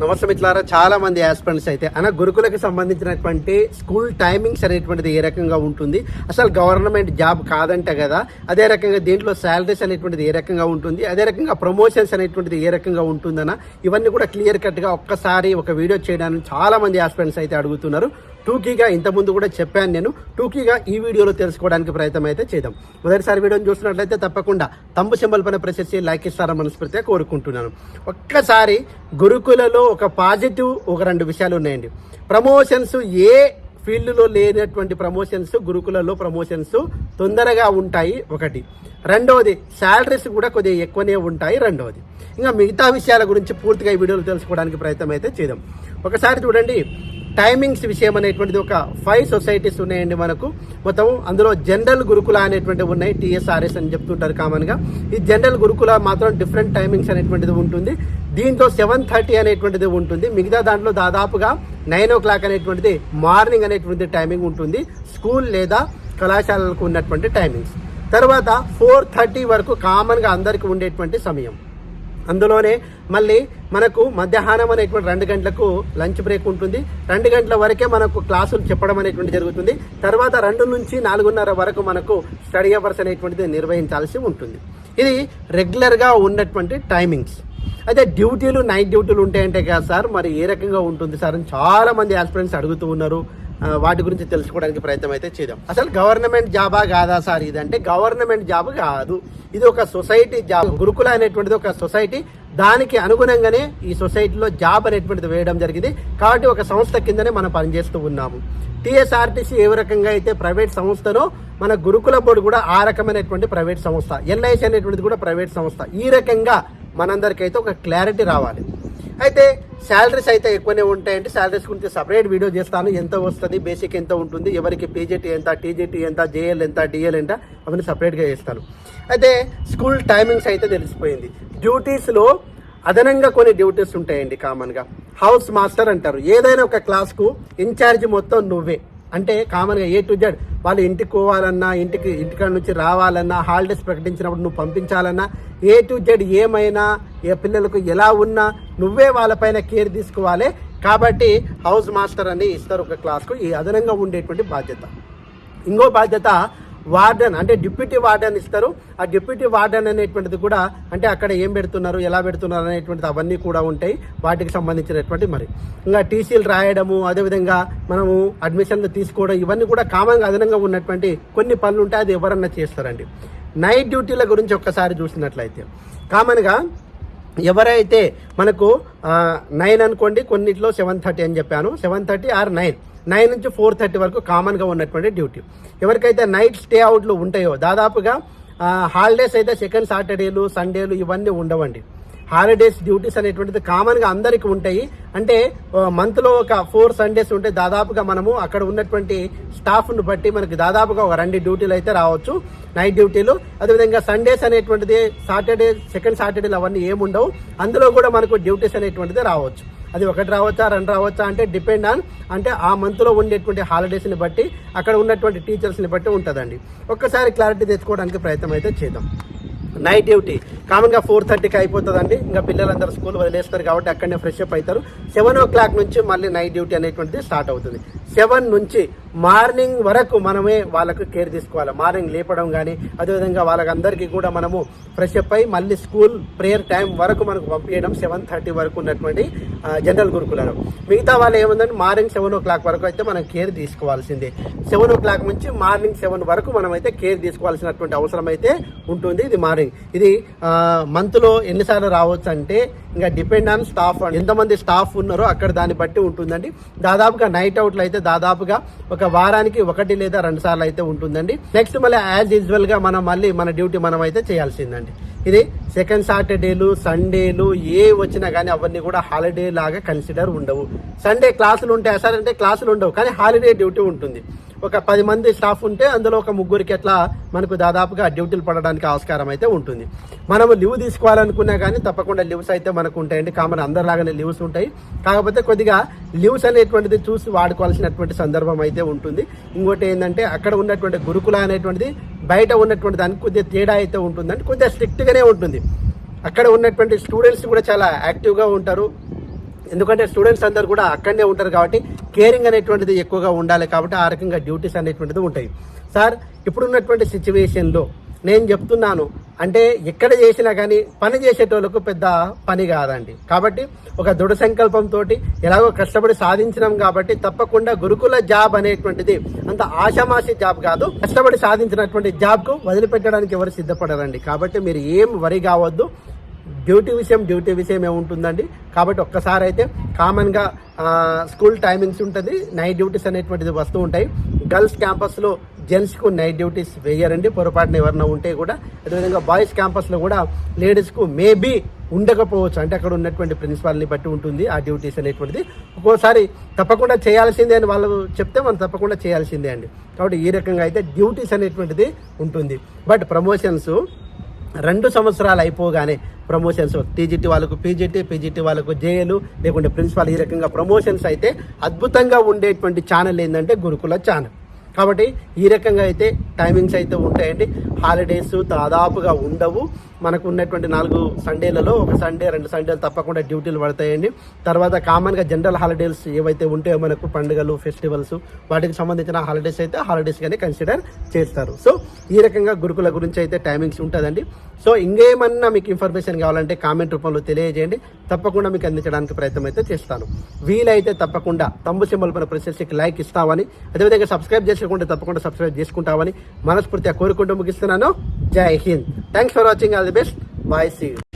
నమస్తే మిత్రులారా చాలా మంది ఆస్పిరెంట్స్ అయితే అన్న గురుకులకు సంబంధించినటువంటి స్కూల్ టైమింగ్స్ అనేటువంటిది ఏ రకంగా ఉంటుంది? అసలు గవర్నమెంట్ జాబ్ కాదంట కదా అదే రకంగా దీంట్లో శాలరీస్ అనేటువంటిది ఏ రకంగా ఉంటుంది? అదే రకంగా ప్రమోషన్స్ అనేటువంటిది ఏ రకంగా ఉంటుందన్న ఇవన్నీ కూడా క్లియర్ కట్గా ఒక్కసారి ఒక వీడియో చేయడానికి చాలా మంది ఆస్పిరెంట్స్ అయితే అడుగుతున్నారు. టూకీగా ఇంతకుముందు కూడా చెప్పాను నేను. టూకీగా ఈ వీడియోలో తెలుసుకోవడానికి ప్రయత్నం అయితే చేద్దాం. మొదటిసారి వీడియోని చూస్తున్నట్లయితే తప్పకుండా తంబు సింబల్ పైన ప్రెస్ చేసి లైక్ ఇస్తారని మనస్ఫూర్తిగా కోరుకుంటున్నాను. ఒక్కసారి గురుకులలో ఒక పాజిటివ్ ఒక రెండు విషయాలు ఉన్నాయండి. ప్రమోషన్స్ ఏ ఫీల్డ్లో లేనటువంటి ప్రమోషన్స్ గురుకులలో ప్రమోషన్స్ తొందరగా ఉంటాయి ఒకటి. రెండవది శాలరీస్ కూడా కొద్దిగా ఎక్కువనే ఉంటాయి రెండవది ఇంకా మిగతా విషయాల గురించి పూర్తిగా ఈ వీడియోలో తెలుసుకోవడానికి ప్రయత్నం అయితే చేద్దాం. ఒకసారి చూడండి టైమింగ్స్ విషయం అనేటువంటిది ఒక ఫైవ్ సొసైటీస్ ఉన్నాయండి మనకు. మొత్తం అందులో జనరల్ గురుకుల అనేటువంటివి ఉన్నాయి టీఎస్ఆర్ఎస్ అని చెప్తుంటారు కామన్గా. ఈ జనరల్ గురుకుల మాత్రం డిఫరెంట్ టైమింగ్స్ అనేటువంటిది ఉంటుంది. దీంట్లో సెవెన్ థర్టీ అనేటువంటిది ఉంటుంది. మిగతా దాంట్లో దాదాపుగా నైన్ ఓ క్లాక్ అనేటువంటిది మార్నింగ్ అనేటువంటి టైమింగ్ ఉంటుంది. స్కూల్ లేదా కళాశాలలకు ఉన్నటువంటి టైమింగ్స్. తర్వాత ఫోర్ థర్టీ వరకు కామన్గా అందరికీ ఉండేటువంటి సమయం. అందులోనే మళ్ళీ మనకు మధ్యాహ్నం అనేటువంటి రెండు గంటలకు లంచ్ బ్రేక్ ఉంటుంది. రెండు గంటల వరకే మనకు క్లాసులు చెప్పడం అనేటువంటి జరుగుతుంది. తర్వాత రెండు నుంచి నాలుగున్నర వరకు మనకు స్టడీ అవర్స్ అనేటువంటిది నిర్వహించాల్సి ఉంటుంది. ఇది రెగ్యులర్గా ఉన్నటువంటి టైమింగ్స్. అయితే డ్యూటీలు నైట్ డ్యూటీలు ఉంటాయంటే కదా సార్ మరి ఏ రకంగా ఉంటుంది సార్ అని చాలామంది ఆస్పిరెంట్స్ అడుగుతూ ఉన్నారు. వాటి గురించి తెలుసుకోవడానికి ప్రయత్నం అయితే చేద్దాం. అసలు గవర్నమెంట్ జాబా కాదా సార్? ఇది అంటే గవర్నమెంట్ జాబ్ కాదు. ఇది ఒక సొసైటీ జాబ్ గురుకుల అనేటువంటిది ఒక సొసైటీ దానికి అనుగుణంగానే ఈ సొసైటీలో జాబ్ అనేటువంటిది వేయడం జరిగింది. కాబట్టి ఒక సంస్థ కిందనే మనం పనిచేస్తూ ఉన్నాము. టీఎస్ఆర్టీసీ ఏ రకంగా అయితే ప్రైవేట్ సంస్థనో మన గురుకుల బోర్డు కూడా ఆ రకమైనటువంటి ప్రైవేట్ సంస్థ ఎల్ఐసి అనేటువంటిది కూడా ప్రైవేట్ సంస్థ. ఈ రకంగా మనందరికైతే ఒక క్లారిటీ రావాలి. అయితే శాలరీస్ అయితే ఎక్కువనే ఉంటాయండి శాలరీస్ గురించి సపరేట్ వీడియో చేస్తాను. ఎంత వస్తుంది బేసిక్ ఎంత ఉంటుంది ఎవరికి పీజీటీ ఎంత టీజీటీ ఎంత జేఎల్ ఎంత డిఎల్ ఎంత అవన్నీ సపరేట్గా చేస్తాను. అయితే స్కూల్ టైమింగ్స్ అయితే తెలిసిపోయింది. డ్యూటీస్లో అదనంగా కొన్ని డ్యూటీస్ ఉంటాయండి కామన్గా. హౌస్ మాస్టర్ అంటారు. ఏదైనా ఒక క్లాస్కు ఇన్ఛార్జ్ మొత్తం నువ్వే. అంటే కామన్గా ఏ టు జెడ్ వాళ్ళు ఇంటికి పోవాలన్నా ఇంటికి ఇంటికాడ నుంచి రావాలన్నా హాలిడేస్ ప్రకటించినప్పుడు నువ్వు పంపించాలన్నా ఏ టు జెడ్ ఏమైనా ఏ పిల్లలకు ఎలా ఉన్నా నువ్వే వాళ్ళపైన కేర్ తీసుకోవాలి. కాబట్టి హౌస్ మాస్టర్ అని ఇస్తారు ఒక క్లాస్కు. ఈ అదనంగా ఉండేటువంటి బాధ్యత. ఇంకో బాధ్యత వార్డెన్ అంటే డిప్యూటీ వార్డెన్ ఇస్తారు. ఆ డిప్యూటీ వార్డెన్ అనేటువంటిది కూడా అంటే అక్కడ ఏం పెడుతున్నారు ఎలా పెడుతున్నారు అనేటువంటిది అవన్నీ కూడా ఉంటాయి. వాటికి సంబంధించినటువంటి మరి. ఇంకా టీసీలు రాయడము అదేవిధంగా మనము అడ్మిషన్లు తీసుకోవడం ఇవన్నీ కూడా కామన్గా అదనంగా ఉన్నటువంటి కొన్ని పనులు ఉంటాయి అది ఎవరన్నా చేస్తారండి. నైట్ డ్యూటీల గురించి ఒక్కసారి చూసినట్లయితే. కామన్గా ఎవరైతే మనకు నైన్ అనుకోండి కొన్నిట్లో సెవెన్ థర్టీ అని చెప్పాను. Seven thirty or nine. Nine నుంచి ఫోర్ థర్టీ వరకు కామన్గా ఉన్నటువంటి డ్యూటీ. ఎవరికైతే నైట్ స్టే అవుట్లు ఉంటాయో దాదాపుగా హాలిడేస్ అయితే సెకండ్ సాటర్డేలు సండేలు ఇవన్నీ ఉండవండి. హాలిడేస్ డ్యూటీస్ అనేటువంటిది కామన్గా అందరికి ఉంటాయి. అంటే మంత్లో ఒక ఫోర్ సండేస్ ఉంటే దాదాపుగా మనము అక్కడ ఉన్నటువంటి స్టాఫ్ను బట్టి మనకి దాదాపుగా ఒక రెండు డ్యూటీలు అయితే రావచ్చు. నైట్ డ్యూటీలు అదేవిధంగా సండేస్ అనేటువంటిది సాటర్డే సెకండ్ సాటర్డేలు అవన్నీ ఏముండవు అందులో కూడా మనకు డ్యూటీస్ అనేటువంటిది రావచ్చు. అది ఒకటి రావచ్చా రెండు రావచ్చా అంటే డిపెండ్ ఆన్ అంటే ఆ మంత్లో ఉండేటువంటి హాలిడేస్ని బట్టి అక్కడ ఉన్నటువంటి టీచర్స్ని బట్టి ఉంటుందండి. ఒక్కసారి క్లారిటీ తెచ్చుకోవడానికి ప్రయత్నం అయితే చేద్దాం. నైట్ డ్యూటీ కామన్గా ఫోర్ థర్టీకి అయిపోతుందండి. ఇంకా పిల్లలందరూ స్కూల్ వదిలేస్తారు కాబట్టి అక్కడనే ఫ్రెష్ అప్ అవుతారు. సెవెన్ ఓ క్లాక్ నుంచి మళ్ళీ నైట్ డ్యూటీ అనేటువంటిది స్టార్ట్ అవుతుంది. సెవెన్ నుంచి మార్నింగ్ వరకు మనమే వాళ్ళకు కేర్ తీసుకోవాలి. మార్నింగ్ లేపడం కానీ అదేవిధంగా వాళ్ళకందరికీ కూడా మనము ఫ్రెష్ అప్ అయి మళ్ళీ స్కూల్ ప్రేయర్ టైం వరకు మనకు పంపించడం సెవెన్ థర్టీ వరకు ఉన్నటువంటి జనరల్ గురుకులలో. మిగతా వాళ్ళు ఏముందంటే మార్నింగ్ సెవెన్ ఓ క్లాక్ వరకు అయితే మనం కేర్ తీసుకోవాల్సిందే. సెవెన్ ఓ క్లాక్ నుంచి మార్నింగ్ సెవెన్ వరకు మనం అయితే కేర్ తీసుకోవాల్సినటువంటి అవసరం అయితే ఉంటుంది. ఇది మార్నింగ్. ఇది మంత్లో ఎన్నిసార్లు రావచ్చు అంటే ఇంకా డిపెండ్ ఆన్ స్టాఫ్ ఎంతమంది స్టాఫ్ ఉన్నారో అక్కడ దాన్ని బట్టి ఉంటుందండి. దాదాపుగా నైట్ అవుట్లు అయితే దాదాపుగా ఒక వారానికి ఒకటి లేదా రెండు సార్లు అయితే ఉంటుందండి. నెక్స్ట్ మళ్ళీ యాజ్ యూజువల్గా మనం మళ్ళీ మన డ్యూటీ మనం అయితే చేయాల్సిందండి. ఇది సెకండ్ సాటర్డేలు సండేలు ఏ వచ్చినా కానీ అవన్నీ కూడా హాలిడే లాగా కన్సిడర్ ఉండవు. సండే క్లాసులు ఉంటాయి. సార్ అంటే క్లాసులు ఉండవు. కానీ హాలిడే డ్యూటీ ఉంటుంది. ఒక పది మంది స్టాఫ్ ఉంటే అందులో ఒక ముగ్గురికి ఎట్లా మనకు దాదాపుగా డ్యూటీలు పడడానికి ఆస్కారం అయితే ఉంటుంది. మనము లీవ్ తీసుకోవాలనుకున్నా కానీ తప్పకుండా లీవ్స్ అయితే మనకు ఉంటాయండి. కామన్ అందరిలాగానే లీవ్స్ ఉంటాయి. కాకపోతే కొద్దిగా లీవ్స్ అనేటువంటిది చూసి వాడుకోవాల్సినటువంటి సందర్భం అయితే ఉంటుంది. ఇంకోటి ఏంటంటే అక్కడ ఉన్నటువంటి గురుకుల అనేటువంటిది బయట ఉన్నటువంటి దానికి కొద్దిగా తేడా అయితే ఉంటుందండి. కొద్దిగా స్ట్రిక్ట్గానే ఉంటుంది. అక్కడ ఉన్నటువంటి స్టూడెంట్స్ కూడా చాలా యాక్టివ్గా ఉంటారు. ఎందుకంటే స్టూడెంట్స్ అందరు కూడా అక్కడనే ఉంటారు కాబట్టి కేరింగ్ అనేటువంటిది ఎక్కువగా ఉండాలి కాబట్టి ఆ రకంగా డ్యూటీస్ అనేటువంటిది ఉంటాయి. సార్ ఇప్పుడున్నటువంటి సిచ్యువేషన్లో నేను చెప్తున్నాను అంటే ఎక్కడ చేసినా కానీ పని చేసేటోళ్ళకు పెద్ద పని కాదండి. కాబట్టి ఒక దృఢ సంకల్పంతో ఎలాగో కష్టపడి సాధించినాం కాబట్టి తప్పకుండా గురుకుల జాబ్ అనేటువంటిది అంత ఆషామాషి జాబ్ కాదు కష్టపడి సాధించినటువంటి జాబ్కు వదిలిపెట్టడానికి ఎవరు సిద్ధపడరండి. కాబట్టి మీరు ఏం వరి కావద్దు డ్యూటీ విషయం డ్యూటీ విషయం ఏముంటుందండి? కాబట్టి ఒక్కసారి అయితే కామన్గా స్కూల్ టైమింగ్స్ ఉంటుంది నైట్ డ్యూటీస్ అనేటువంటిది వస్తూ ఉంటాయి. గర్ల్స్ క్యాంపస్లో జెంట్స్కు నైట్ డ్యూటీస్ వేయరండి పొరపాటున ఎవరైనా ఉంటే కూడా. అదేవిధంగా బాయ్స్ క్యాంపస్లో కూడా లేడీస్కు మేబీ ఉండకపోవచ్చు. అంటే అక్కడ ఉన్నటువంటి ప్రిన్సిపాల్ని బట్టి ఉంటుంది ఆ డ్యూటీస్ అనేటువంటిది. ఒక్కోసారి తప్పకుండా చేయాల్సిందే అని వాళ్ళు చెప్తే మనం తప్పకుండా చేయాల్సిందే అండి. కాబట్టి ఈ రకంగా అయితే డ్యూటీస్ అనేటువంటిది ఉంటుంది. బట్ ప్రమోషన్స్ రెండు సంవత్సరాలు అయిపోగానే ప్రమోషన్స్ టీజీటీ వాళ్ళకు పీజీటీ పీజీటీ వాళ్ళకు జేఏలు లేకుంటే ప్రిన్సిపాల్ ఈ రకంగా ప్రమోషన్స్ అయితే అద్భుతంగా ఉండేటువంటి ఛానల్ ఏంటంటే గురుకుల ఛానల్ కాబట్టి ఈ రకంగా అయితే టైమింగ్స్ అయితే ఉంటాయండి. హాలిడేస్ దాదాపుగా ఉండవు. మనకు ఉన్నటువంటి నాలుగు సండేలలో ఒక సండే రెండు సండేలు తప్పకుండా డ్యూటీలు పడతాయండి. తర్వాత కామన్గా జనరల్ హాలిడేస్ ఏవైతే ఉంటాయో మనకు పండుగలు ఫెస్టివల్స్ వాటికి సంబంధించిన హాలిడేస్ అయితే హాలిడేస్గానే కన్సిడర్ చేస్తారు. సో ఈ రకంగా గురుకుల గురించి అయితే టైమింగ్స్ ఉంటుందండి. సో ఇంకేమన్నా మీకు ఇన్ఫర్మేషన్ కావాలంటే కామెంట్ రూపంలో తెలియజేయండి. తప్పకుండా మీకు అందించడానికి ప్రయత్నం అయితే చేస్తాను. వీలైతే తప్పకుండా తమ్ము సింబల్ పైన ప్రెస్ లైక్ ఇస్తామని అదేవిధంగా సబ్స్క్రైబ్ చేసుకుంటే తప్పకుండా సబ్స్క్రైబ్ చేసుకుంటామని మనస్ఫూర్తిగా కోరుకుంటూ ముగిస్తున్నాను. Jai Hind. Thanks for watching. All the best. Bye. See you.